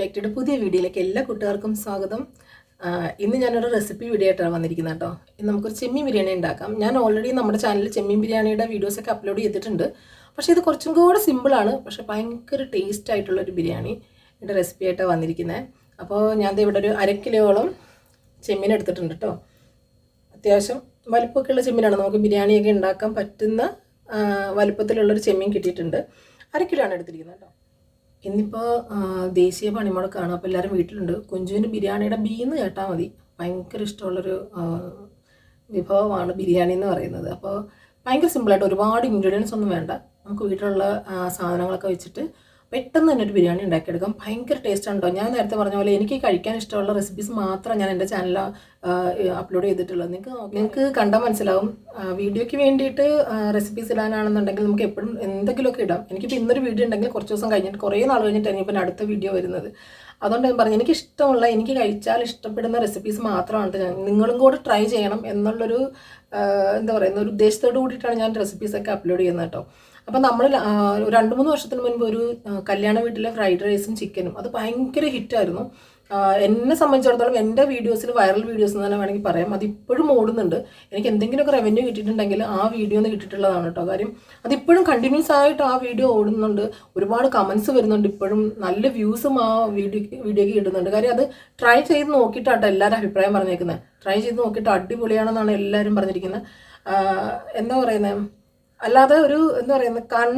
ഫാക്ടറിയുടെ പുതിയ വീഡിയോയിലേക്ക് എല്ലാ കൂട്ടുകാർക്കും സ്വാഗതം. ഇന്ന് ഞാനൊരു റെസിപ്പി വീഡിയോ ആയിട്ടാണ് വന്നിരിക്കുന്നത് കേട്ടോ. ഇന്ന് നമുക്കൊരു ചെമ്മീൻ ബിരിയാണി ഉണ്ടാക്കാം. ഞാൻ ഓൾറെഡി നമ്മുടെ ചാനലിൽ ചെമ്മീൻ ബിരിയാണിയുടെ വീഡിയോസൊക്കെ അപ്ലോഡ് ചെയ്തിട്ടുണ്ട്. പക്ഷേ ഇത് കുറച്ചും കൂടെ സിമ്പിളാണ് പക്ഷേ ഭയങ്കര ടേസ്റ്റ് ആയിട്ടുള്ള ഒരു എന്റെ റെസിപ്പി ആയിട്ടാണ് വന്നിരിക്കുന്നത് അപ്പോൾ ഞാൻ ഇവിടെ ഒരു അര കിലോളം ചെമ്മീൻ എടുത്തിട്ടുണ്ട് കേട്ടോ. അത്യാവശ്യം വലുപ്പമൊക്കെയുള്ള ചെമ്മീനാണ്. നമുക്ക് ബിരിയാണിയൊക്കെ ഉണ്ടാക്കാൻ പറ്റുന്ന വലിപ്പത്തിലുള്ളൊരു ചെമ്മീൻ കിട്ടിയിട്ടുണ്ട്. അര കിലോ ആണ് എടുത്തിരിക്കുന്നത് കേട്ടോ. ഇന്നിപ്പോൾ ദേശീയ പണിമുടക്കാണ് അപ്പോൾ എല്ലാവരും വീട്ടിലുണ്ട്. കുഞ്ചുവിന് ബിരിയാണിയുടെ ബീന്ന് കേട്ടാൽ മതി. ഭയങ്കര ഇഷ്ടമുള്ളൊരു വിഭവമാണ് ബിരിയാണി എന്ന് പറയുന്നത്. അപ്പോൾ ഭയങ്കര സിമ്പിളായിട്ട് ഒരുപാട് ഇൻഗ്രീഡിയൻസ് ഒന്നും വേണ്ട. നമുക്ക് വീട്ടിലുള്ള സാധനങ്ങളൊക്കെ വെച്ചിട്ട് പെട്ടെന്ന് തന്നെ ഒരു ബിരിയാണി ഉണ്ടാക്കിയെടുക്കാം. ഭയങ്കര ടേസ്റ്റ് ഉണ്ടോ ഞാൻ നേരത്തെ പറഞ്ഞ പോലെ എനിക്ക് കഴിക്കാൻ ഇഷ്ടമുള്ള റെസിപ്പീസ് മാത്രം ഞാൻ എന്റെ ചാനലിൽ അപ്ലോഡ് ചെയ്തിട്ടുള്ളത്. നിങ്ങൾക്ക് നിങ്ങൾക്ക് കണ്ടാൽ മനസ്സിലാവും. വീഡിയോയ്ക്ക് വേണ്ടിയിട്ട് റെസിപ്പീസ് ഇടാനാണെന്നുണ്ടെങ്കിൽ നമുക്ക് എപ്പോഴും എന്തെങ്കിലുമൊക്കെ ഇടാം. എനിക്കിപ്പോൾ ഇന്നൊരു വീഡിയോ ഉണ്ടെങ്കിൽ കുറച്ച് ദിവസം കഴിഞ്ഞിട്ട് കുറേ നാൾ കഴിഞ്ഞിട്ടാണ് ഇപ്പം അടുത്ത വീഡിയോ വരുന്നത്. അതുകൊണ്ട് ഞാൻ പറഞ്ഞു എനിക്ക് ഇഷ്ടമുള്ള എനിക്ക് കഴിച്ചാൽ ഇഷ്ടപ്പെടുന്ന റെസിപ്പീസ് മാത്രമാണ് ഞാൻ നിങ്ങളും കൂടെ ട്രൈ ചെയ്യണം എന്നുള്ളൊരു എന്താ പറയുന്ന ഒരു ഉദ്ദേശത്തോട് കൂടിയിട്ടാണ് ഞാൻ റെസിപ്പീസൊക്കെ അപ്ലോഡ് ചെയ്യുന്നത് കേട്ടോ അപ്പം നമ്മൾ രണ്ട് മൂന്ന് വർഷത്തിന് മുൻപ് ഒരു കല്യാണ വീട്ടിലെ ഫ്രൈഡ് റൈസും ചിക്കനും അത് ഭയങ്കര ഹിറ്റായിരുന്നു. എന്നെ സംബന്ധിച്ചിടത്തോളം എന്റെ വീഡിയോസിൽ വൈറൽ വീഡിയോസ് എന്ന് തന്നെ വേണമെങ്കിൽ പറയാം. അതിപ്പോഴും ഓടുന്നുണ്ട്. എനിക്ക് എന്തെങ്കിലുമൊക്കെ റവന്യൂ കിട്ടിയിട്ടുണ്ടെങ്കിൽ ആ വീഡിയോ ഒന്ന് കിട്ടിയിട്ടുള്ളതാണ് കേട്ടോ കാര്യം. അതിപ്പോഴും കണ്ടിന്യൂസ് ആയിട്ട് ആ വീഡിയോ ഓടുന്നുണ്ട്. ഒരുപാട് കമൻസ് വരുന്നുണ്ട് ഇപ്പോഴും. നല്ല വ്യൂസും ആ വീഡിയോ വീഡിയോയ്ക്ക് കിട്ടുന്നുണ്ട്. കാര്യം അത് ട്രൈ ചെയ്ത് നോക്കിയിട്ടാട്ടോ എല്ലാവരും അഭിപ്രായം പറഞ്ഞേക്കുന്നത് ട്രൈ ചെയ്ത് നോക്കിയിട്ട് അടിപൊളിയാണെന്നാണ് എല്ലാവരും പറഞ്ഞിരിക്കുന്നത് എന്താ പറയുന്നത് അല്ലാതെ ഒരു എന്താ പറയുന്നത് കൺ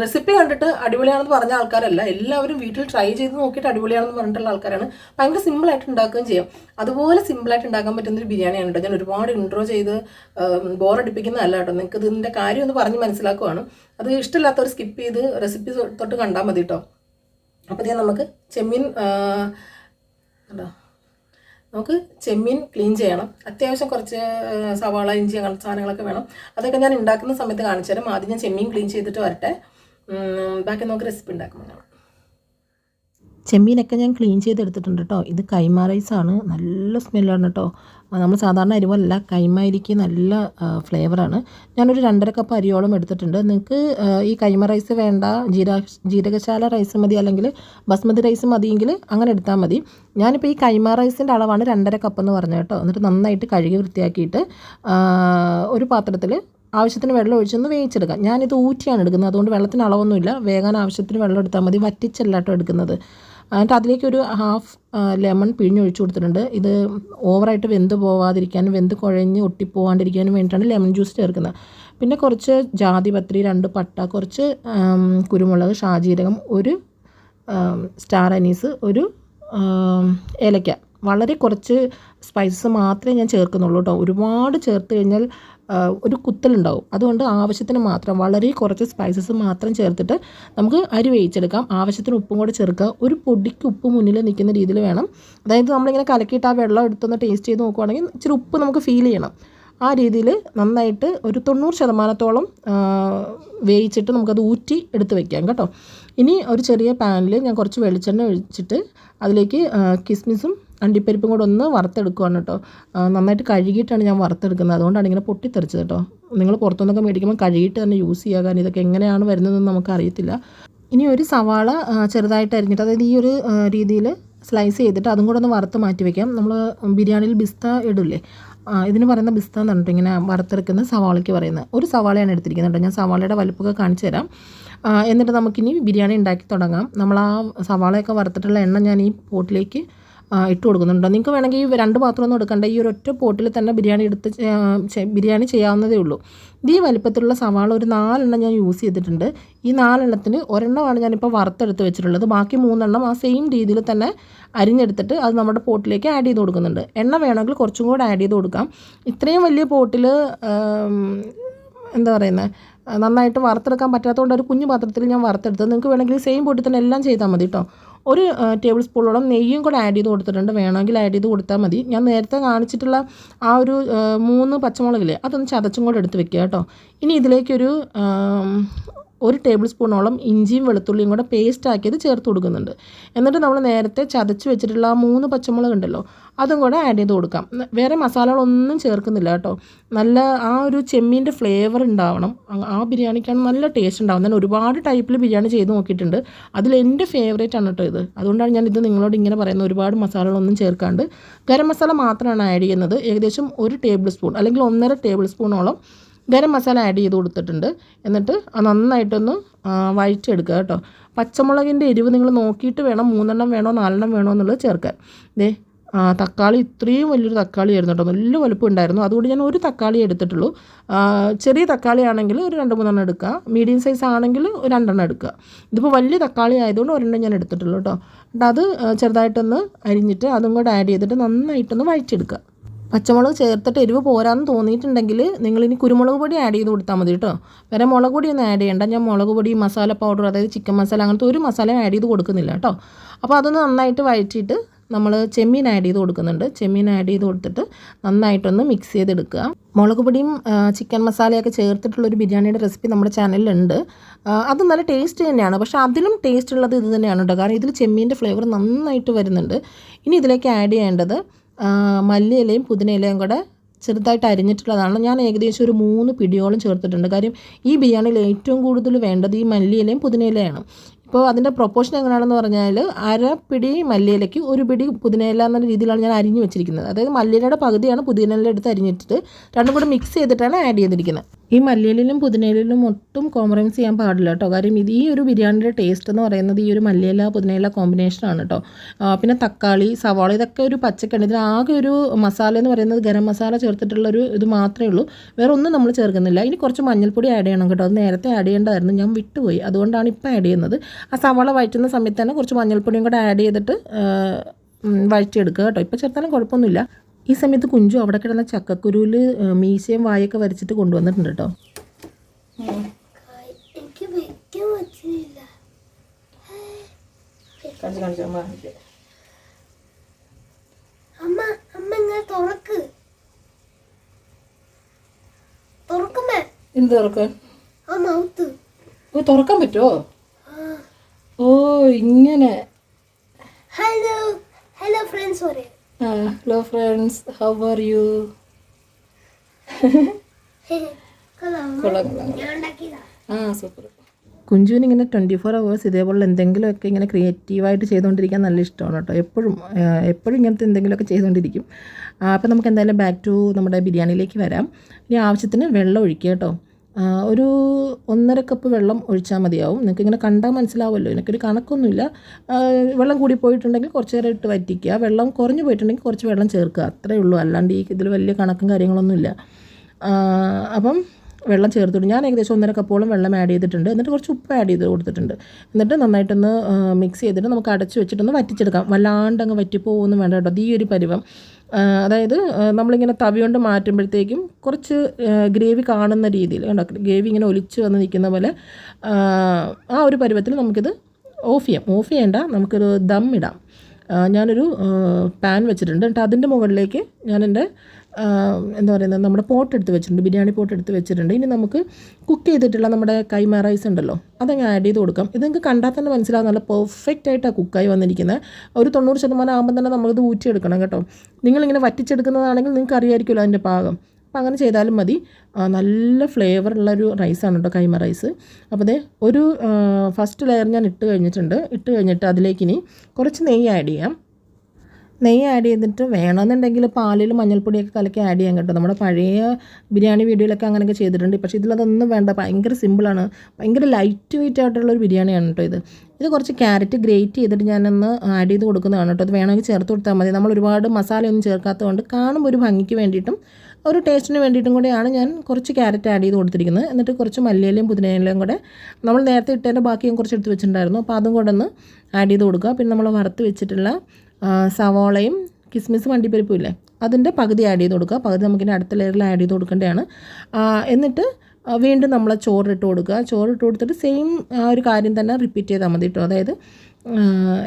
റെസിപ്പി കണ്ടിട്ട് അടിപൊളിയാണെന്ന് പറഞ്ഞ ആൾക്കാരല്ല. എല്ലാവരും വീട്ടിൽ ട്രൈ ചെയ്ത് നോക്കിയിട്ട് അടിപൊളിയാണെന്ന് പറഞ്ഞിട്ടുള്ള ആൾക്കാരാണ്. ഭയങ്കര സിമ്പിളായിട്ട് ഉണ്ടാക്കുകയും ചെയ്യും. അതുപോലെ സിമ്പിളായിട്ട് ഉണ്ടാക്കാൻ പറ്റുന്ന ഒരു ബിരിയാണിയാണ് കേട്ടോ. ഞാൻ ഒരുപാട് ഇൻട്രോ ചെയ്ത് ബോറടിപ്പിക്കുന്നതല്ല കേട്ടോ. നിങ്ങൾക്ക് ഇതിന്റെ കാര്യം ഒന്ന് പറഞ്ഞ് മനസ്സിലാക്കുവാണ്. അത് ഇഷ്ടമില്ലാത്തവർ സ്കിപ്പ് ചെയ്ത് റെസിപ്പി തൊട്ട് കണ്ടാൽ മതി കേട്ടോ. അപ്പോൾ ഞാൻ നമുക്ക് ചെമ്മീൻ കേട്ടോ നമുക്ക് ചെമ്മീൻ ക്ലീൻ ചെയ്യണം. അത്യാവശ്യം കുറച്ച് സവാള ഇഞ്ചി അങ്ങനത്തെ സാധനങ്ങളൊക്കെ വേണം. അതൊക്കെ ഞാൻ ഉണ്ടാക്കുന്ന സമയത്ത് കാണിച്ചു തരാം ആദ്യം ഞാൻ ചെമ്മീൻ ക്ലീൻ ചെയ്തിട്ട് വരട്ടെ. ബാക്കി നമുക്ക് റെസിപ്പി ഉണ്ടാക്കുമ്പോൾ ചെമ്മീനൊക്കെ ഞാൻ ക്ലീൻ ചെയ്തെടുത്തിട്ടുണ്ട് കേട്ടോ ഇത് കൈമ റൈസാണ് നല്ല സ്മെല്ലാണ് കേട്ടോ നമ്മൾ സാധാരണ അരിവല്ല കൈമ അരിക്ക് നല്ല ഫ്ലേവറാണ് ഞാനൊരു രണ്ടര കപ്പ് അരിയോളം എടുത്തിട്ടുണ്ട്. നിങ്ങൾക്ക് ഈ കൈമ റൈസ് വേണ്ട ജീര ജീരകശാല റൈസ് മതി അല്ലെങ്കിൽ ബസ്മതി റൈസ് മതിയെങ്കിൽ അങ്ങനെ എടുത്താൽ മതി. ഞാനിപ്പോൾ ഈ കൈമ റൈസിന്റെ അളവാണ് രണ്ടര കപ്പ് എന്ന് പറഞ്ഞത് കേട്ടോ എന്നിട്ട് നന്നായിട്ട് കഴുകി വൃത്തിയാക്കിയിട്ട് ഒരു പാത്രത്തിൽ ആവശ്യത്തിന് വെള്ളം ഒഴിച്ചൊന്ന് വേവിച്ചെടുക്കാം. ഞാനിത് ഊറ്റിയാണ് എടുക്കുന്നത്. അതുകൊണ്ട് വെള്ളത്തിന് അളവൊന്നുമില്ല. വേകാൻ ആവശ്യത്തിന് വെള്ളം എടുത്താൽ മതി. വറ്റിച്ചല്ലാട്ടോ എടുക്കുന്നത്. എന്നിട്ട് അതിലേക്ക് ഒരു ഹാഫ് ലെമൺ പിഴിഞ്ഞൊഴിച്ച് കൊടുത്തിട്ടുണ്ട്. ഇത് ഓവറായിട്ട് വെന്ത് പോവാതിരിക്കാനും വെന്ത് കുഴഞ്ഞ് ഒട്ടിപ്പോവാണ്ടിരിക്കാനും വേണ്ടിയിട്ടാണ് ലെമൺ ജ്യൂസ് ചേർക്കുന്നത്. പിന്നെ കുറച്ച് ജാതിപത്രി രണ്ട് പട്ട കുറച്ച് കുരുമുളക് ഷാജീരകം ഒരു സ്റ്റാർ അനീസ് ഒരു ഏലക്ക. വളരെ കുറച്ച് സ്പൈസസ് മാത്രമേ ഞാൻ ചേർക്കുന്നുള്ളൂ കേട്ടോ. ഒരുപാട് ചേർത്ത് കഴിഞ്ഞാൽ ഒരു കുത്തലുണ്ടാവും. അതുകൊണ്ട് ആവശ്യത്തിന് മാത്രം വളരെ കുറച്ച് സ്പൈസസ് മാത്രം ചേർത്തിട്ട് നമുക്ക് അരി വേവിച്ചെടുക്കാം. ആവശ്യത്തിന് ഉപ്പും കൂടെ ചേർക്കുക. ഒരു പൊടിക്ക് ഉപ്പ് മുന്നിൽ നിൽക്കുന്ന രീതിയിൽ വേണം. അതായത് നമ്മളിങ്ങനെ കലക്കിയിട്ട് ആ വെള്ളം എടുത്തൊന്ന് ടേസ്റ്റ് ചെയ്ത് നോക്കുവാണെങ്കിൽ ഇച്ചിരി ഉപ്പ് നമുക്ക് ഫീൽ ചെയ്യണം. ആ രീതിയിൽ നന്നായിട്ട് ഒരു തൊണ്ണൂറ് ശതമാനത്തോളം വേവിച്ചിട്ട് നമുക്കത് ഊറ്റി എടുത്ത് വെക്കാം കേട്ടോ. ഇനി ഒരു ചെറിയ പാനിൽ ഞാൻ കുറച്ച് വെളിച്ചെണ്ണ ഒഴിച്ചിട്ട് അതിലേക്ക് കിസ്മിസും അണ്ടിപ്പരിപ്പും കൂടെ ഒന്ന് വറുത്തെടുക്കുകയാണ് കേട്ടോ. നന്നായിട്ട് കഴുകിയിട്ടാണ് ഞാൻ വറുത്തെടുക്കുന്നത്. അതുകൊണ്ടാണ് ഇങ്ങനെ പൊട്ടിത്തെറിച്ചത് കേട്ടോ. നിങ്ങൾ പുറത്തുനിന്നൊക്കെ മേടിക്കുമ്പോൾ കഴുകിയിട്ട് തന്നെ യൂസ് ചെയ്യുക കാരണം ഇതൊക്കെ എങ്ങനെയാണ് വരുന്നതെന്ന് നമുക്ക് അറിയത്തില്ല ഇനി ഒരു സവാള ചെറുതായിട്ട് അരിഞ്ഞിട്ട് അതായത് ഈ ഒരു രീതിയിൽ സ്ലൈസ് ചെയ്തിട്ട് അതും കൂടെ ഒന്ന് വറുത്ത് മാറ്റി വയ്ക്കാം നമ്മൾ ബിരിയാണിയിൽ ബിസ്ത ഇടില്ലേ? ഇതിന് പറയുന്ന ബിസ്ത എന്ന് പറഞ്ഞിട്ട് ഇങ്ങനെ വറുത്തെടുക്കുന്ന സവാളയ്ക്ക് പറയുന്നത്. ഒരു സവാളയാണ് എടുത്തിരിക്കുന്നത് കേട്ടോ. ഞാൻ സവാളയുടെ വലുപ്പമൊക്കെ കാണിച്ചു തരാം. എന്നിട്ട് നമുക്കിനി ബിരിയാണി ഉണ്ടാക്കി തുടങ്ങാം. നമ്മൾ ആ സവാളയൊക്കെ വറുത്തിട്ടുള്ള എണ്ണ ഞാൻ ഈ പോട്ടിലേക്ക് ഇട്ട് കൊടുക്കുന്നുണ്ട്. നിങ്ങൾക്ക് വേണമെങ്കിൽ ഈ രണ്ട് പാത്രമൊന്നും എടുക്കണ്ട. ഈ ഒരു ഒറ്റ പോട്ടിൽ തന്നെ ബിരിയാണി എടുത്ത് ബിരിയാണി ചെയ്യാവുന്നതേ ഉള്ളൂ. ഈ വലിപ്പത്തിലുള്ള സവാള ഒരു നാലെണ്ണം ഞാൻ യൂസ് ചെയ്തിട്ടുണ്ട്. ഈ നാലെണ്ണത്തിന് ഒരെണ്ണമാണ് ഞാനിപ്പോൾ വറുത്തെടുത്ത് വെച്ചിട്ടുള്ളത്. ബാക്കി മൂന്നെണ്ണം ആ സെയിം രീതിയിൽ തന്നെ അരിഞ്ഞെടുത്തിട്ട് അത് നമ്മുടെ പോട്ടിലേക്ക് ആഡ് ചെയ്ത് കൊടുക്കുന്നുണ്ട്. എണ്ണ വേണമെങ്കിൽ കുറച്ചും കൂടെ ആഡ് ചെയ്ത് കൊടുക്കാം. ഇത്രയും വലിയ പോട്ടിൽ എന്താ പറയുന്നത് നന്നായിട്ട് വറുത്തെടുക്കാൻ പറ്റാത്തതുകൊണ്ട് ഒരു കുഞ്ഞു പാത്രത്തിൽ ഞാൻ വറുത്തെടുത്തത്. നിങ്ങൾക്ക് വേണമെങ്കിൽ സെയിം പൊട്ടി തന്നെ എല്ലാം ചെയ്താൽ മതി കേട്ടോ. ഒരു ടേബിൾ സ്പൂണോളം നെയ്യും കൂടെ ആഡ് ചെയ്ത് കൊടുത്തിട്ടുണ്ട്. വേണമെങ്കിൽ ആഡ് ചെയ്ത് കൊടുത്താൽ മതി. ഞാൻ നേരത്തെ കാണിച്ചിട്ടുള്ള ആ ഒരു മൂന്ന് പച്ചമുളകില്ലേ അതൊന്ന് ചതച്ചും കൂടെ എടുത്ത് വെക്കുക കേട്ടോ. ഇനി ഇതിലേക്കൊരു ഒരു ടേബിൾ സ്പൂണോളം ഇഞ്ചിയും വെളുത്തുള്ളിയും കൂടെ പേസ്റ്റ് ആക്കിയത് ചേർത്ത് കൊടുക്കുന്നുണ്ട്. എന്നിട്ട് നമ്മൾ നേരത്തെ ചതച്ച് വെച്ചിട്ടുള്ള ആ മൂന്ന് പച്ചമുളക് ഉണ്ടല്ലോ അതും കൂടെ ആഡ് ചെയ്ത് കൊടുക്കാം. വേറെ മസാലകളൊന്നും ചേർക്കുന്നില്ല കേട്ടോ. നല്ല ആ ഒരു ചെമ്മീന്റെ ഫ്ലേവർ ഉണ്ടാവണം. ആ- ബിരിയാണിക്കാണ് നല്ല ടേസ്റ്റ് ഉണ്ടാവും ഞാൻ ഒരുപാട് ടൈപ്പിൽ ബിരിയാണി ചെയ്ത് നോക്കിയിട്ടുണ്ട്. അതിൽ എന്റെ ഫേവറേറ്റ് ആണ് കേട്ടോ ഇത്. അതുകൊണ്ടാണ് ഞാൻ ഇത് നിങ്ങളോട് ഇങ്ങനെ പറയുന്നത്. ഒരുപാട് മസാലകളൊന്നും ചേർക്കാണ്ട്. ഗരം മസാല മാത്രമാണ് ആഡ് ചെയ്യുന്നത്. ഏകദേശം ഒരു ടേബിൾ സ്പൂൺ അല്ലെങ്കിൽ ഒന്നര ടേബിൾ സ്പൂണോളം ഗരം മസാല ആഡ് ചെയ്ത് കൊടുത്തിട്ടുണ്ട്. എന്നിട്ട് അത് നന്നായിട്ടൊന്ന് വഴറ്റിയെടുക്കുക കേട്ടോ. പച്ചമുളകിന്റെ എരിവ് നിങ്ങൾ നോക്കിയിട്ട് വേണം മൂന്നെണ്ണം വേണോ നാലെണ്ണം വേണോ എന്നുള്ളത് ചേർക്കാൻ. ദേ തക്കാളി ഇത്രയും വലിയൊരു തക്കാളി ആയിരുന്നു കേട്ടോ. നല്ല വലുപ്പം ഉണ്ടായിരുന്നു. അതുകൊണ്ട് ഞാൻ ഒരു തക്കാളി എടുത്തിട്ടുള്ളൂ. ചെറിയ തക്കാളി ആണെങ്കിൽ ഒരു രണ്ട് മൂന്നെണ്ണം എടുക്കുക. മീഡിയം സൈസ് ആണെങ്കിൽ രണ്ടെണ്ണം എടുക്കുക. ഇതിപ്പോൾ വലിയ തക്കാളി ആയതുകൊണ്ട് ഒരെണ്ണം ഞാൻ എടുത്തിട്ടുള്ളൂ കേട്ടോ. അത് ചെറുതായിട്ടൊന്ന് അരിഞ്ഞിട്ട് അതും കൂടെ ആഡ് ചെയ്തിട്ട് നന്നായിട്ടൊന്ന് വഴറ്റിയെടുക്കുക. പച്ചമുളക് ചേർത്തിട്ട് എരിവ് പോരാന്ന് തോന്നിയിട്ടുണ്ടെങ്കിൽ നിങ്ങളിനി കുരുമുളക് പൊടി ആഡ് ചെയ്ത് കൊടുത്താൽ മതി കേട്ടോ വേറെ മുളക് പൊടി ഒന്നും ആഡ് ചെയ്യണ്ട. ഞാൻ മുളക് പൊടി മസാല പൗഡർ അതായത് ചിക്കൻ മസാല അങ്ങനത്തെ ഒരു മസാലയും ആഡ് ചെയ്ത് കൊടുക്കുന്നില്ല കേട്ടോ അപ്പോൾ അതൊന്ന് നന്നായിട്ട് വഴറ്റിയിട്ട് നമ്മൾ ചെമ്മീൻ ആഡ് ചെയ്ത് കൊടുക്കുന്നുണ്ട്. ചെമ്മീൻ ആഡ് ചെയ്ത് കൊടുത്തിട്ട് നന്നായിട്ടൊന്ന് മിക്സ് ചെയ്തെടുക്കുക. മുളക് പൊടിയും ചിക്കൻ മസാലയൊക്കെ ചേർത്തിട്ടുള്ള ഒരു ബിരിയാണിയുടെ റെസിപ്പി നമ്മുടെ ചാനലിലുണ്ട്. അത് നല്ല ടേസ്റ്റ് തന്നെയാണ്. പക്ഷേ അതിലും ടേസ്റ്റ് ഉള്ളത് ഇത് തന്നെയാണ് കേട്ടോ കാരണം ഇതിൽ ചെമ്മീന്റെ ഫ്ലേവർ നന്നായിട്ട് വരുന്നുണ്ട്. ഇനി ഇതിലേക്ക് ആഡ് ചെയ്യേണ്ടത് മല്ലിയിലയും പുതിനയിലയും കൂടെ ചെറുതായിട്ട് അരിഞ്ഞിട്ടുള്ളതാണ്. ഞാൻ ഏകദേശം ഒരു മൂന്ന് പിടിയോളം ചേർത്തിട്ടുണ്ട്. കാര്യം ഈ ബിരിയാണിയിൽ ഏറ്റവും കൂടുതൽ വേണ്ടത് ഈ മല്ലിയിലയും പുതിനയിലയാണ്. ഇപ്പോൾ അതിന്റെ പ്രൊപ്പോർഷൻ എങ്ങനെയാണെന്ന് പറഞ്ഞാൽ അര പിടി മല്ലിയിലയ്ക്ക് ഒരു പിടി പുതിനയില എന്ന രീതിയിലാണ് ഞാൻ അരിഞ്ഞു വെച്ചിരിക്കുന്നത്. അതായത് മല്ലിയിലയുടെ പകുതിയാണ് പുതിനയില എടുത്ത് അരിഞ്ഞിട്ടിട്ട് രണ്ടും കൂടെ മിക്സ് ചെയ്തിട്ടാണ് ആഡ് ചെയ്തിരിക്കുന്നത്. ഈ മല്ലിയിലും പുതിനയിലും ഒട്ടും കോംപ്രമൈസ് ചെയ്യാൻ പാടില്ല കേട്ടോ കാര്യം ഇത് ഈ ഒരു ബിരിയാണിയുടെ ടേസ്റ്റ് എന്ന് പറയുന്നത് ഈ ഒരു മല്ലിയില പുതിനയില കോമ്പിനേഷനാണ് കേട്ടോ പിന്നെ തക്കാളി സവാള ഇതൊക്കെ ഒരു പച്ചക്കറി ആകെ ഒരു മസാല എന്ന് പറയുന്നത് ഗരം മസാല ചേർത്തിട്ടുള്ള ഒരു ഇത് മാത്രമേ ഉള്ളൂ. വേറെ ഒന്നും നമ്മൾ ചേർക്കുന്നില്ല. ഇനി കുറച്ച് മഞ്ഞൾപ്പൊടി ആഡ് ചെയ്യണം കേട്ടോ. അത് നേരത്തെ ആഡ് ചെയ്യേണ്ടതായിരുന്നു. ഞാൻ വിട്ടുപോയി. അതുകൊണ്ടാണ് ഇപ്പോൾ ആഡ് ചെയ്യുന്നത്. ആ സവാള വഴറ്റുന്ന സമയത്ത് തന്നെ കുറച്ച് മഞ്ഞൾപ്പൊടിയും കൂടെ ആഡ് ചെയ്തിട്ട് വഴറ്റിയെടുക്കുക കേട്ടോ ഇപ്പോൾ ചേർത്താലും കുഴപ്പമൊന്നുമില്ല. ഈ സമയത്ത് കുഞ്ചു അവിടെ കിടന്ന ചക്കക്കുരുവിൽ മീശയും വായൊക്കെ വരച്ചിട്ട് കൊണ്ടുവന്നിട്ടുണ്ട് കേട്ടോ. തുറക്ക്. തുറക്കാൻ പറ്റുമോ ആ. ഓ ഇങ്ങനെ. ഹലോ ഹലോ ഫ്രണ്ട്സ് പറയാം hello friends how are you ആ സൂപ്പർ കുഞ്ചുവിന് ഇങ്ങനെ ട്വന്റി ഫോർ അവേഴ്സ് ഇതേപോലെ എന്തെങ്കിലുമൊക്കെ ഇങ്ങനെ ക്രിയേറ്റീവായിട്ട് ചെയ്തുകൊണ്ടിരിക്കാൻ നല്ല ഇഷ്ടമാണ് കേട്ടോ. എപ്പോഴും എപ്പോഴും ഇങ്ങനത്തെ എന്തെങ്കിലുമൊക്കെ ചെയ്തുകൊണ്ടിരിക്കും. അപ്പോൾ നമുക്ക് എന്തായാലും ബാക്ക് ടു നമ്മുടെ ബിരിയാണിയിലേക്ക് വരാം. ഇനി ആവശ്യത്തിന് വെള്ളം ഒഴിക്കുക കേട്ടോ. ഒരു ഒന്നര കപ്പ് വെള്ളം ഒഴിച്ചാൽ മതിയാവും. നിങ്ങൾക്ക് ഇങ്ങനെ കണ്ടാൽ മനസ്സിലാവുമല്ലോ. എനിക്കൊരു കണക്കൊന്നുമില്ല. വെള്ളം കൂടി പോയിട്ടുണ്ടെങ്കിൽ കുറച്ച് നേരം ഇട്ട് വറ്റിക്കുക. വെള്ളം കുറഞ്ഞു പോയിട്ടുണ്ടെങ്കിൽ കുറച്ച് വെള്ളം ചേർക്കുക. അത്രയേ ഉള്ളൂ. അല്ലാണ്ട് ഈ ഇതിൽ വലിയ കണക്കും കാര്യങ്ങളൊന്നുമില്ല. അപ്പം വെള്ളം ചേർത്തിട്ട് ഞാൻ ഏകദേശം ഒന്നര കപ്പോളം വെള്ളം ആഡ് ചെയ്തിട്ടുണ്ട്. എന്നിട്ട് കുറച്ച് ഉപ്പ് ആഡ് ചെയ്ത് കൊടുത്തിട്ടുണ്ട്. എന്നിട്ട് നന്നായിട്ടൊന്ന് മിക്സ് ചെയ്തിട്ട് നമുക്ക് അടച്ച് വെച്ചിട്ടൊന്ന് വറ്റിച്ചെടുക്കാം. വല്ലാണ്ട് അങ്ങ് വറ്റിപ്പോവൊന്നും വേണ്ട കേട്ടോ. ഈ ഒരു പരുവം. അതായത് നമ്മളിങ്ങനെ തവി കൊണ്ട് മാറ്റുമ്പോഴത്തേക്കും കുറച്ച് ഗ്രേവി കാണുന്ന രീതിയിൽ കണ്ടോ ഗ്രേവി ഇങ്ങനെ ഒലിച്ച് വന്ന് നിൽക്കുന്ന പോലെ ആ, ഒരു പരുവത്തിൽ നമുക്കിത് ഓഫ് ചെയ്യാം. ഓഫ് ചെയ്യേണ്ട നമുക്കൊരു ദം ഇടാം. ഞാനൊരു പാൻ വെച്ചിട്ടുണ്ട്. എന്നിട്ട് അതിന്റെ മുകളിലേക്ക് ഞാൻ എന്താ പറയുന്നത് നമ്മുടെ പോട്ട് എടുത്ത് വെച്ചിട്ടുണ്ട്. ബിരിയാണി പോട്ട് എടുത്ത് വെച്ചിട്ടുണ്ട്. ഇനി നമുക്ക് കുക്ക് ചെയ്തിട്ടുള്ള നമ്മുടെ കൈമ റൈസ് ഉണ്ടല്ലോ അതങ്ങ് ആഡ് ചെയ്ത് കൊടുക്കാം. ഇത് നിങ്ങൾക്ക് കണ്ടാൽ തന്നെ മനസ്സിലാവും. നല്ല പെർഫെക്റ്റ് ആയിട്ടാണ് കുക്കായി വന്നിരിക്കുന്നത് ഒരു തൊണ്ണൂറ് ശതമാനം ആകുമ്പോൾ തന്നെ നമ്മളിത് ഊറ്റിയെടുക്കണം കേട്ടോ. നിങ്ങളിങ്ങനെ വറ്റിച്ചെടുക്കുന്നതാണെങ്കിൽ നിങ്ങൾക്ക് അറിയാമായിരിക്കുമല്ലോ അതിന്റെ പാകം. അപ്പോൾ അങ്ങനെ ചെയ്താലും മതി. നല്ല ഒരു റൈസാണ് കേട്ടോ കൈമ റൈസ് അപ്പോൾ ദേ ഒരു ഫസ്റ്റ് ലെയർ ഞാൻ ഇട്ട് കഴിഞ്ഞിട്ടുണ്ട്. ഇട്ട് കഴിഞ്ഞിട്ട് അതിലേക്ക് ഇനി കുറച്ച് നെയ്യ് ആഡ് ചെയ്യാം. നെയ്യ് ആഡ് ചെയ്തിട്ട് വേണമെന്നുണ്ടെങ്കിൽ പാലിൽ മഞ്ഞൾപ്പൊടിയൊക്കെ കലക്കി ആഡ് ചെയ്യാൻ കേട്ടോ. നമ്മുടെ പഴയ ബിരിയാണി വീഡിയോയിലൊക്കെ അങ്ങനെയൊക്കെ ചെയ്തിട്ടുണ്ട്. പക്ഷേ ഇതിലതൊന്നും വേണ്ട. ഭയങ്കര സിമ്പിളാണ് ഭയങ്കര ലൈറ്റ് വെയിറ്റ് ആയിട്ടുള്ള ഒരു ബിരിയാണിയാണ് കേട്ടോ ഇത്. ഇത് കുറച്ച് ക്യാരറ്റ് ഗ്രേറ്റ് ചെയ്തിട്ട് ഞാനൊന്ന് ആഡ് ചെയ്ത് കൊടുക്കുന്നതാണ് കേട്ടോ അത് വേണമെങ്കിൽ ചേർത്ത് കൊടുത്താൽ മതി. നമ്മൾ ഒരുപാട് മസാലയൊന്നും ചേർക്കാത്തതുകൊണ്ട് കാണുമ്പോൾ ഒരു ഭംഗിക്ക് വേണ്ടിയിട്ടും ഒരു ടേസ്റ്റിന് വേണ്ടിയിട്ടും കൂടെയാണ് ഞാൻ കുറച്ച് ക്യാരറ്റ് ആഡ് ചെയ്ത് കൊടുത്തിരിക്കുന്നത്. എന്നിട്ട് കുറച്ച് മല്ലിയിലയും പുതിനയിലയും കൂടെ നമ്മൾ നേരത്തെ ഇട്ടതിന്റെ ബാക്കിയും കുറച്ച് എടുത്ത് വെച്ചിട്ടുണ്ടായിരുന്നു. അപ്പോൾ അതും കൂടെ ഒന്ന് ആഡ് ചെയ്ത് കൊടുക്കുക. പിന്നെ നമ്മൾ വറുത്ത് വെച്ചിട്ടുള്ള സവോളയും കിസ്മിസ് വണ്ടിപ്പരിപ്പും ഇല്ലേ അതിന്റെ പകുതി ആഡ് ചെയ്ത് കൊടുക്കുക. പകുതി നമുക്കിനി അടുത്ത ലെയറിൽ ആഡ് ചെയ്ത് കൊടുക്കേണ്ടതാണ്. എന്നിട്ട് വീണ്ടും നമ്മൾ ചോറിട്ട് കൊടുക്കുക. ചോറിട്ട് കൊടുത്തിട്ട് സെയിം ആ ഒരു കാര്യം തന്നെ റിപ്പീറ്റ് ചെയ്താൽ മതി കേട്ടോ അതായത്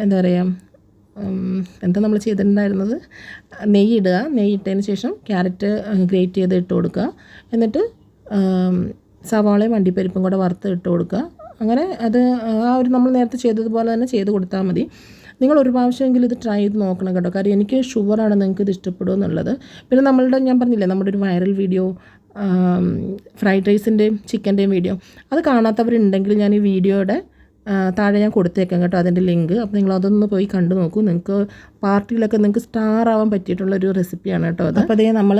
എന്താ പറയുക എന്താ നമ്മൾ ചെയ്തിട്ടുണ്ടായിരുന്നത്? നെയ്യ് ഇടുക. ശേഷം ക്യാരറ്റ് ഗ്രേറ്റ് ചെയ്ത് ഇട്ട് കൊടുക്കുക. എന്നിട്ട് സവാളയും വണ്ടിപ്പരിപ്പും കൂടെ വറുത്ത് ഇട്ട് കൊടുക്കുക. അങ്ങനെ അത് ആ ഒരു നമ്മൾ നേരത്തെ ചെയ്തതുപോലെ തന്നെ ചെയ്ത് കൊടുത്താൽ മതി. നിങ്ങൾ ഒരു പ്രാവശ്യമെങ്കിലും ഇത് ട്രൈ ചെയ്ത് നോക്കണം കേട്ടോ. കാര്യം എനിക്ക് ഷുഗറാണ് നിങ്ങൾക്ക് ഇത് ഇഷ്ടപ്പെടും എന്നുള്ളത്. പിന്നെ നമ്മളുടെ ഞാൻ പറഞ്ഞില്ലേ നമ്മുടെ ഒരു വൈറൽ വീഡിയോ ഫ്രൈഡ് റൈസിന്റെയും ചിക്കന്റെയും വീഡിയോ അത് കാണാത്തവരുണ്ടെങ്കിൽ ഞാൻ ഈ വീഡിയോയുടെ താഴെ ഞാൻ കൊടുത്തേക്കാം കേട്ടോ അതിന്റെ ലിങ്ക്. അപ്പോൾ നിങ്ങൾ അതൊന്ന് പോയി കണ്ടു നോക്കൂ. നിങ്ങൾക്ക് പാർട്ടിയിലൊക്കെ നിങ്ങൾക്ക് സ്റ്റാർ ആവാൻ പറ്റിയിട്ടുള്ള ഒരു റെസിപ്പിയാണ് കേട്ടോ അത്. അപ്പോൾ അതേ നമ്മൾ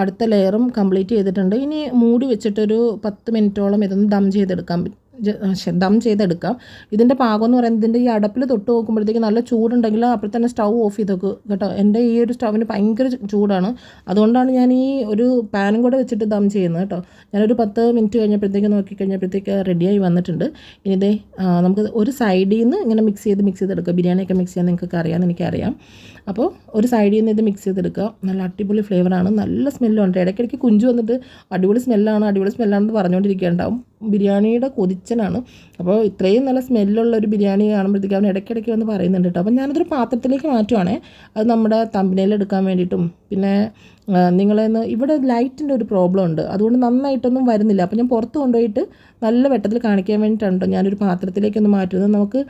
അടുത്ത ലെയറും കംപ്ലീറ്റ് ചെയ്തിട്ടുണ്ട്. ഇനി മൂടി വെച്ചിട്ടൊരു പത്ത് മിനിറ്റോളം ഇതൊന്ന് ദം ചെയ്തെടുക്കാൻ ദം ചെയ്തെടുക്കാം. ഇതിന്റെ പാകം എന്ന് പറയുന്നത് ഇതിന്റെ ഈ അടപ്പിൽ തൊട്ട് നോക്കുമ്പോഴത്തേക്ക് നല്ല ചൂടുണ്ടെങ്കിൽ അപ്പോൾ തന്നെ സ്റ്റൗ ഓഫ് ചെയ്ത് വെക്കുക കേട്ടോ. എന്റെ ഈ ഒരു സ്റ്റൗവിന് ഭയങ്കര ചൂടാണ്. അതുകൊണ്ടാണ് ഞാൻ ഈ ഒരു പാനും കൂടെ വെച്ചിട്ട് ദം ചെയ്യുന്നത് കേട്ടോ. ഞാനൊരു പത്ത് മിനിറ്റ് കഴിഞ്ഞപ്പോഴത്തേക്ക് നോക്കി കഴിഞ്ഞപ്പോഴത്തേക്ക് റെഡിയായി വന്നിട്ടുണ്ട്. ഇനി ഇതേ നമുക്ക് ഒരു സൈഡിൽ നിന്ന് ഇങ്ങനെ മിക്സ് ചെയ്ത് മിക്സ് ചെയ്തെടുക്കുക ബിരിയാണിയൊക്കെ മിക്സ് ചെയ്യാൻ നിങ്ങൾക്ക് അറിയാമെന്ന് എനിക്കറിയാം. അപ്പോൾ ഒരു സൈഡിൽ നിന്ന് ഇത് മിക്സ് ചെയ്തെടുക്കുക. നല്ല അടിപൊളി ഫ്ലേവറാണ് നല്ല സ്മെല്ലുണ്ട് ഇടയ്ക്കിടയ്ക്ക് കുഞ്ചു വന്നിട്ട് അടിപൊളി സ്മെല്ലാണ് അടിപൊളി സ്മെല്ലാണെന്ന് പറഞ്ഞുകൊണ്ടിരിക്കുകയുണ്ടാവും. ബിരിയാണിയുടെ കൊതിച്ചനാണ്. അപ്പോൾ ഇത്രയും നല്ല സ്മെല്ലുള്ള ഒരു ബിരിയാണി കാണുമ്പോഴത്തേക്ക് അവൻ ഇടയ്ക്കിടയ്ക്ക് വന്ന് പറയുന്നുണ്ട് കേട്ടോ. അപ്പോൾ ഞാനതൊരു പാത്രത്തിലേക്ക് മാറ്റുവാണേ. അത് നമ്മുടെ തമ്പിനയിൽ എടുക്കാൻ വേണ്ടിയിട്ടും. പിന്നെ നിങ്ങളെന്ന് ഇവിടെ ലൈറ്റിന്റെ ഒരു പ്രോബ്ലം ഉണ്ട്. അതുകൊണ്ട് നന്നായിട്ടൊന്നും വരുന്നില്ല. അപ്പോൾ ഞാൻ പുറത്ത് കൊണ്ടുപോയിട്ട് നല്ല വെട്ടത്തിൽ കാണിക്കാൻ വേണ്ടിയിട്ടാണ് ഞാനൊരു പാത്രത്തിലേക്കൊന്ന് മാറ്റുന്നത്. നമുക്ക്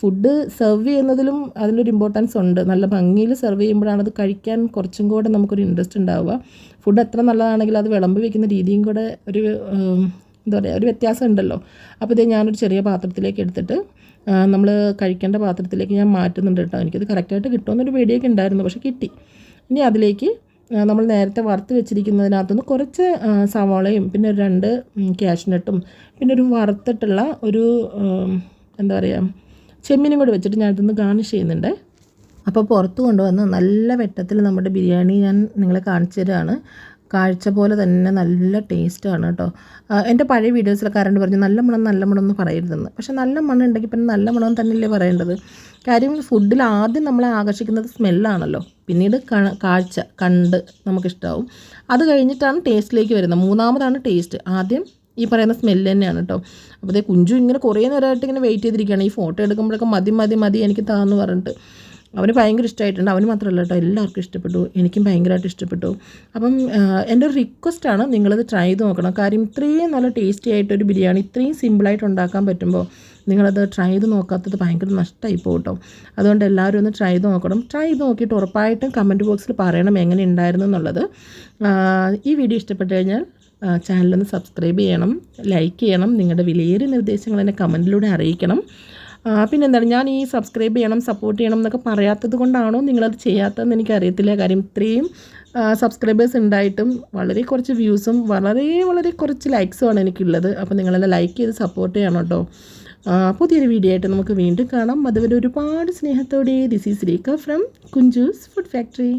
ഫുഡ് സെർവ് ചെയ്യുന്നതിലും അതിനൊരു ഇമ്പോർട്ടൻസ് ഉണ്ട്. നല്ല ഭംഗിയിൽ സെർവ് ചെയ്യുമ്പോഴാണ് അത് കഴിക്കാൻ കുറച്ചും കൂടെ നമുക്കൊരു ഇൻട്രസ്റ്റ് ഉണ്ടാവുക. ഫുഡ് എത്ര നല്ലതാണെങ്കിൽ അത് വിളമ്പ് വെക്കുന്ന രീതിയും കൂടെ ഒരു എന്താ പറയുക ഒരു വ്യത്യാസം ഉണ്ടല്ലോ അപ്പോൾ ഇതേ ഞാനൊരു ചെറിയ പാത്രത്തിലേക്ക് എടുത്തിട്ട് നമ്മൾ കഴിക്കേണ്ട പാത്രത്തിലേക്ക് ഞാൻ മാറ്റുന്നുണ്ട് കേട്ടോ. എനിക്കത് കറക്റ്റായിട്ട് കിട്ടുമെന്നൊരു പേടിയൊക്കെ ഉണ്ടായിരുന്നു പക്ഷേ കിട്ടി. ഇനി അതിലേക്ക് നമ്മൾ നേരത്തെ വറുത്ത് വെച്ചിരിക്കുന്നതിനകത്തുനിന്ന് കുറച്ച് സവാളയും പിന്നെ ഒരു രണ്ട് ക്യാഷ്നട്ടും പിന്നെ ഒരു വറുത്തിട്ടുള്ള ഒരു എന്താ പറയുക ചെമ്മീനും കൂടി വെച്ചിട്ട് ഞാൻ ഇതൊന്ന് ഗാർണിഷ് ചെയ്യുന്നുണ്ട്. അപ്പോൾ പുറത്ത് കൊണ്ടുവന്ന് നല്ല വെട്ടത്തിൽ നമ്മുടെ ബിരിയാണി ഞാൻ നിങ്ങളെ കാണിച്ചു തരാണ്. കാഴ്ച പോലെ തന്നെ നല്ല ടേസ്റ്റാണ് കേട്ടോ എന്റെ പഴയ വീഡിയോസിലൊക്കെ ആരാണ്ട് പറഞ്ഞു നല്ല മണം നല്ല മണം എന്ന് പറയരുതെന്ന്. പക്ഷേ നല്ല മണം ഉണ്ടെങ്കിൽ പിന്നെ നല്ല മണം തന്നെയല്ലേ പറയേണ്ടത്? കാര്യം ഫുഡിൽ ആദ്യം നമ്മളെ ആകർഷിക്കുന്നത് സ്മെല്ലാണല്ലോ പിന്നീട് കാഴ്ച കണ്ട് നമുക്കിഷ്ടാവും. അത് കഴിഞ്ഞിട്ടാണ് ടേസ്റ്റിലേക്ക് വരുന്നത്. മൂന്നാമതാണ് ടേസ്റ്റ് ആദ്യം ഈ പറയുന്ന സ്മെല്ല് തന്നെയാണ് കേട്ടോ അപ്പോൾ കുഞ്ചു ഇങ്ങനെ കുറേ നേരമായിട്ട് ഇങ്ങനെ വെയിറ്റ് ചെയ്തിരിക്കുകയാണ്. ഈ ഫോട്ടോ എടുക്കുമ്പോഴൊക്കെ മതി മതി മതി എനിക്ക് താന്ന് പറഞ്ഞിട്ട്. അവന് ഭയങ്കര ഇഷ്ടമായിട്ടുണ്ട് അവന് മാത്രമല്ല കേട്ടോ എല്ലാവർക്കും ഇഷ്ടപ്പെട്ടു. എനിക്കും ഭയങ്കരമായിട്ട് ഇഷ്ടപ്പെട്ടു. അപ്പം എന്റെ ഒരു റിക്വസ്റ്റാണ് നിങ്ങളിത് ട്രൈ ചെയ്ത് നോക്കണം. കാര്യം ഇത്രയും നല്ല ടേസ്റ്റി ആയിട്ടൊരു ബിരിയാണി ഇത്രയും സിമ്പിളായിട്ട് ഉണ്ടാക്കാൻ പറ്റുമ്പോൾ നിങ്ങളത് ട്രൈ ചെയ്ത് നോക്കാത്തത് ഭയങ്കര നഷ്ടമായി പോകും കേട്ടോ അതുകൊണ്ട് എല്ലാവരും ഒന്ന് ട്രൈ ചെയ്ത് നോക്കണം. ട്രൈ ചെയ്ത് നോക്കിയിട്ട് ഉറപ്പായിട്ടും കമന്റ് ബോക്സിൽ പറയണം എങ്ങനെ ഉണ്ടായിരുന്നു എന്നുള്ളത്. ഈ വീഡിയോ ഇഷ്ടപ്പെട്ട് കഴിഞ്ഞാൽ ചാനലൊന്ന് സബ്സ്ക്രൈബ് ചെയ്യണം ലൈക്ക് ചെയ്യണം. നിങ്ങളുടെ വിലയേറിയ നിർദ്ദേശങ്ങൾ എന്നെ കമന്റിലൂടെ അറിയിക്കണം. പിന്നെന്താണ്? ഞാൻ ഈ സബ്സ്ക്രൈബ് ചെയ്യണം സപ്പോർട്ട് ചെയ്യണം എന്നൊക്കെ പറയാത്തത് കൊണ്ടാണോ നിങ്ങളത് ചെയ്യാത്തതെന്ന് എനിക്കറിയത്തില്ല. കാര്യം ഇത്രയും സബ്സ്ക്രൈബേഴ്സ് ഉണ്ടായിട്ടും വളരെ കുറച്ച് വ്യൂസും വളരെ വളരെ കുറച്ച് ലൈക്സുമാണ് എനിക്കുള്ളത്. അപ്പോൾ നിങ്ങളെല്ലാം ലൈക്ക് ചെയ്ത് സപ്പോർട്ട് ചെയ്യണം കേട്ടോ. പുതിയൊരു വീഡിയോ ആയിട്ട് നമുക്ക് വീണ്ടും കാണാം. അതുവരെ ഒരുപാട് സ്നേഹത്തോടെ this is Rekha from Kunjoos food factory